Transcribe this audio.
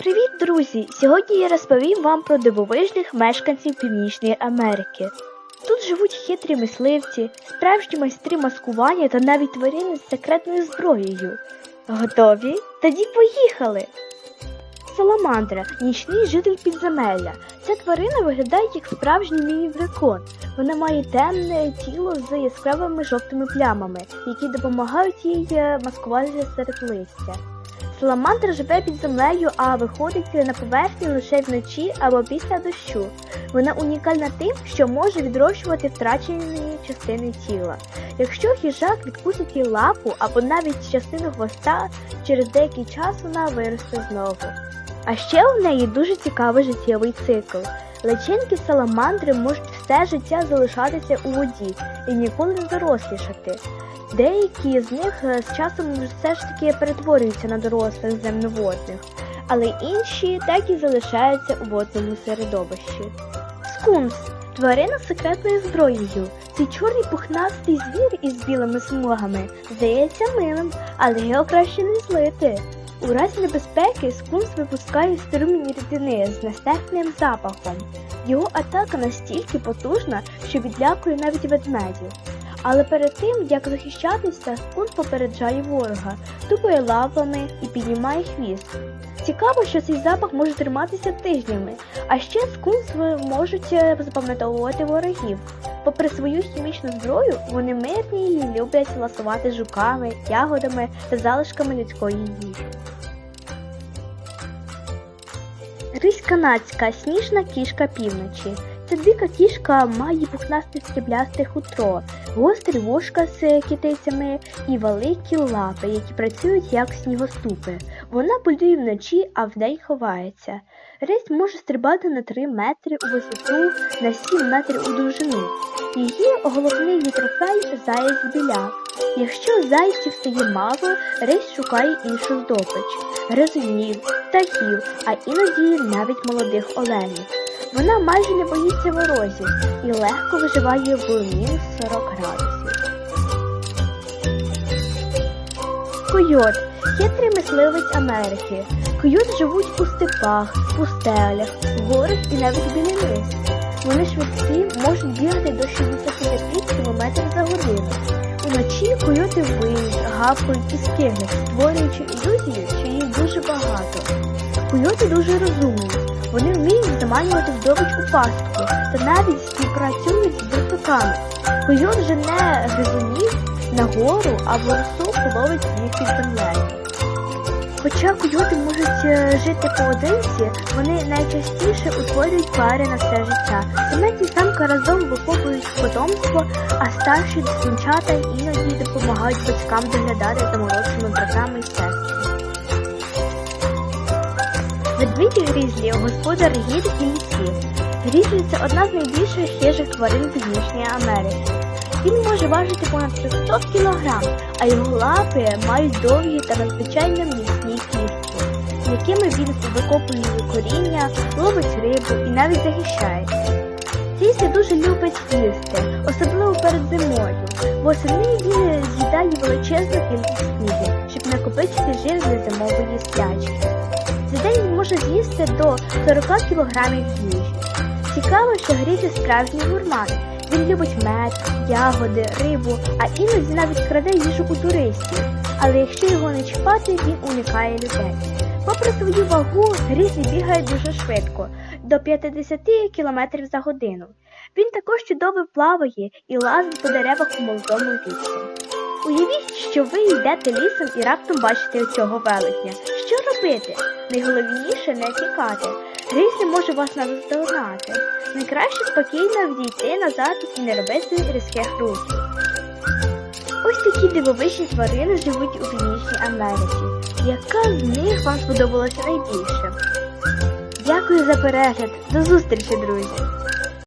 Привіт, друзі! Сьогодні я розповім вам про дивовижних мешканців Північної Америки. Тут живуть хитрі мисливці, справжні майстри маскування та навіть тварини з секретною зброєю. Готові? Тоді поїхали! Саламандра нічний житель підземелля. Ця тварина виглядає як справжній міні-дракон. Вона має темне тіло з яскравими жовтими плямами, які допомагають їй е, маскуватися серед листя. Саламандра живе під землею, а виходить на поверхню лише вночі або після дощу. Вона унікальна тим, що може відрощувати втрачені частини тіла. Якщо хижак відкусить їй лапу або навіть частину хвоста, через деякий час вона виросте знову. А ще у неї дуже цікавий життєвий цикл. Личинки саламандри можуть все життя залишатися у воді і ніколи не дорослішати. Деякі з них е, з часом все ж таки перетворюються на дорослих земноводних, але інші так і залишаються у водному середовищі. Скунс тварина з секретною зброєю. Цей чорний пухнастий звір із білими смугами здається милим, але його краще не злити. У разі небезпеки скунс випускає струмені рідини з нестерпним запахом. Його атака настільки потужна, що відлякує навіть ведмедів. Але перед тим, як захищатися, скунс попереджає ворога, тупає лапами і піднімає хвіст. Цікаво, що цей запах може триматися тижнями, а ще скунс можуть е, запам'ятовувати ворогів. Попри свою хімічну зброю, вони мирні і люблять ласувати жуками, ягодами та залишками людської їжі. Гризь канадська сніжна кішка півночі. Ця дика кішка має пухнасте сріблясте хутро, гострі вушка з китицями і великі лапи, які працюють як снігоступи. Вона полює вночі, а вдень ховається. Рись може стрибати на 3 метри у висоту, на 7 метрів у довжину. Її головний трофей заєць біляк. Якщо зайців стає мало, рись шукає іншу здобич гризунів, птахів, а іноді навіть молодих оленів. Вона майже не боїться ворозів і легко виживає в мінус 40 градусів. Койот хитрий мисливець Америки. Койот живуть у степах, пустелях, горах і навіть біля ліс. Вони швидкі можуть бігати до 65 км за годину. Уночі койоти виють, гавкають і скиглять, створюючи ілюзію, що їх дуже багато. Койоти дуже розумні. Вони вміють заманювати здобич у пастку та навіть співпрацюють з бурсуками. Койот жене гризунів на гору, а воросок ловить їх під землею. Хоча койоти можуть е, жити поодинці, вони найчастіше утворюють пари на все життя. Самець і самка разом виховують потомство, а старші дитинчата іноді допомагають батькам доглядати за молодшими братами і сестрами. Ведмідь грізлі господар гір і лісів. Грізлі це одна з найбільших хижих тварин Північної Америки. Він може важити понад 300 кг, а його лапи мають довгі та надзвичайно міцні кістки, якими він викопує коріння, ловить рибу і навіть захищається. Грізлі дуже любить їсти, особливо перед зимою. Восени він з'їдає величезну кількість снігу, щоб накопичити жир для зимової сплячки. Може з'їсти до 40 кг їжі. Цікаво, що Грізлі справжній гурман. Він любить мед, ягоди, рибу, а іноді навіть краде їжу у туристів. Але якщо його не чіпати, він уникає людей. Попри свою вагу, Грізлі бігає дуже швидко до 50 км за годину. Він також чудово плаває і лазить по деревах у молодому віці. Уявіть, що ви йдете лісом і раптом бачите цього велетня. Що робити? Найголовніше не тікати. Грізлі може вас наздогнати. Найкраще спокійно відійти назад і не робити різких рухів. Ось такі дивовижні тварини живуть у Північній Америці. Яка з них вам сподобалася найбільше? Дякую за перегляд. До зустрічі, друзі!